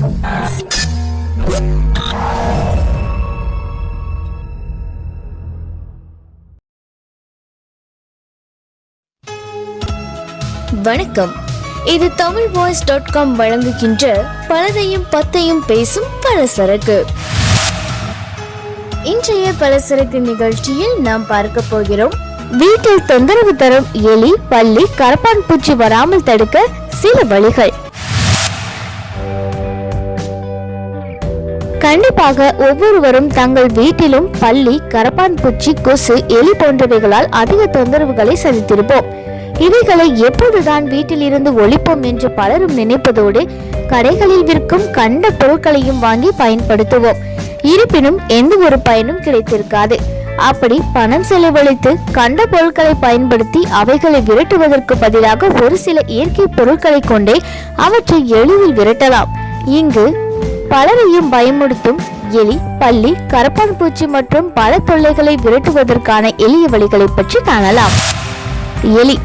வணக்கம். இது Tamil voice dot com வழங்குகின்ற பலதையும் பத்தையும் பேசும் பலசரக்கு. இன்றைய பலசரக்கு நிகழ்ச்சியில் நாம் பார்க்க போகிறோம். வீட்டில் தொந்தரவு தரும் எலி பள்ளி கரப்பான் பூச்சி வராமல் தடுக்க சில வழிகள். கண்டிப்பாக ஒவ்வொருவரும் தங்கள் வீட்டிலும் பள்ளி கரப்பான் பூச்சி கொசு எலி போன்றவைகளால் அதிக தொந்தரவுகளை சந்தித்திருப்போம். இவைகளை எப்போதுதான் வீட்டிலிருந்து ஒழிப்போம் என்று பலரும் நினைப்பதோடு கடைகளில் விற்கும் கண்ட பொருட்களையும் வாங்கி பயன்படுத்துவோம். இருப்பினும் எந்த ஒரு பயனும் கிடைத்திருக்காது. அப்படி பணம் செலவழித்து கண்ட பொருட்களை பயன்படுத்தி அவைகளை விரட்டுவதற்கு பதிலாக ஒரு சில இயற்கை பொருட்களை கொண்டே அவற்றை எளிதில் விரட்டலாம். இங்கு பலரையும் பயமுறுத்தும் எலி பள்ளி கரப்பான் பூச்சி மற்றும் பல தொல்லைகளை விரட்டுவதற்கான எளிய வழிகளை பற்றி காணலாம். எலி.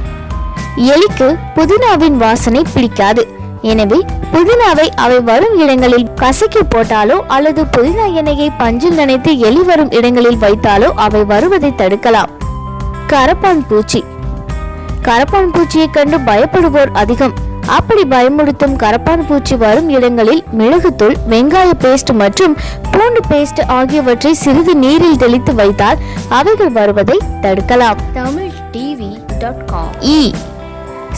எலிக்கு புதினாவின் வாசனை பிடிக்காது. எனவே புதினாவை அவை வரும் இடங்களில் கசக்கி போட்டாலோ அல்லது புதினா எண்ணெயை பஞ்சில் நனைத்து எலி வரும் இடங்களில் வைத்தாலோ அவை வருவதை தடுக்கலாம். கரப்பான் பூச்சி. கரப்பான் பூச்சியை கண்டு பயப்படுவோர் அதிகம். அப்படி பயமுறுத்தும் கரப்பான் பூச்சி வரும் இடங்களில் மிளகுத்தூள் வெங்காய பேஸ்ட் மற்றும் பூண்டு பேஸ்ட் ஆகியவற்றை சிறிது நீரில் தெளித்து வைத்தால் அவைகள் வருவதை தடுக்கலாம். தமிழ் டிவி டாட் காம் ஈ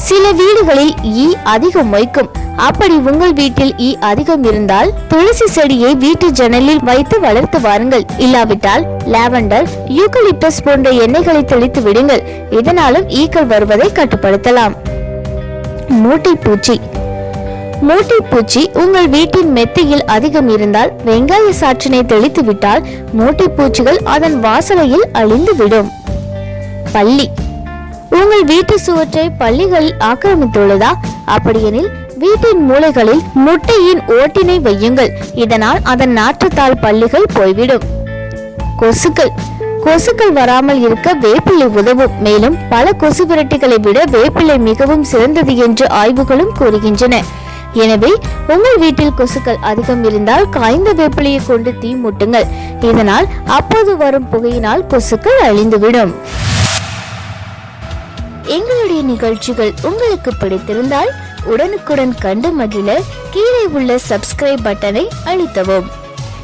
சில வீடுகளில் ஈ அதிகம் மொய்க்கும் அப்படி உங்கள் வீட்டில் ஈ அதிகம் இருந்தால் துளசி செடியை வீட்டு ஜன்னலில் வைத்து வளர்த்து வாருங்கள். இல்லாவிட்டால் லாவெண்டர் யூக்கலிப்டஸ் போன்ற எண்ணெய்களை தெளித்து விடுங்கள். இதனாலும் ஈக்கள் வருவதை கட்டுப்படுத்தலாம். மூட்டை பூச்சி மூட்டை பூச்சி உங்கள் வீட்டின் மெத்தையில் அதிகம் இருந்தால் வெங்காய சாற்றினை தெளித்து விட்டால் மூட்டை பூச்சிகள் அதன் வாசலையில் அழிந்து விடும் பள்ளி உங்கள் வீட்டு சுவற்றை பள்ளிகள் ஆக்கிரமித்துள்ளதா? அப்படியெனில் வீட்டின் மூலைகளில் முட்டையின் ஓட்டினை வையுங்கள். இதனால் அதன் நாற்றத்தால் பள்ளிகள் போய்விடும். கொசுக்கள். கொசுக்கள் வராமல் இருக்க வேப்பிலை உதவும். மேலும் பல கொசு விரட்டிகளை விட வேப்பிலை மிகவும் சிறந்தது என்று ஆய்வுகளும் கூறுகின்றன. எனவே உங்கள் வீட்டில் கொசுக்கள் அதிகம் இருந்தால் காய்ந்த வேப்பிலையை கொண்டு தீ மூட்டுங்கள். இதனால் அப்போது வரும் புகையினால் கொசுக்கள் அழிந்துவிடும். எங்களுடைய நிகழ்ச்சிகள் உங்களுக்கு பிடித்திருந்தால் உடனுக்குடன் கண்டு மகிழ கீழே உள்ள சப்ஸ்கிரைப் பட்டனை அழுத்தவும்.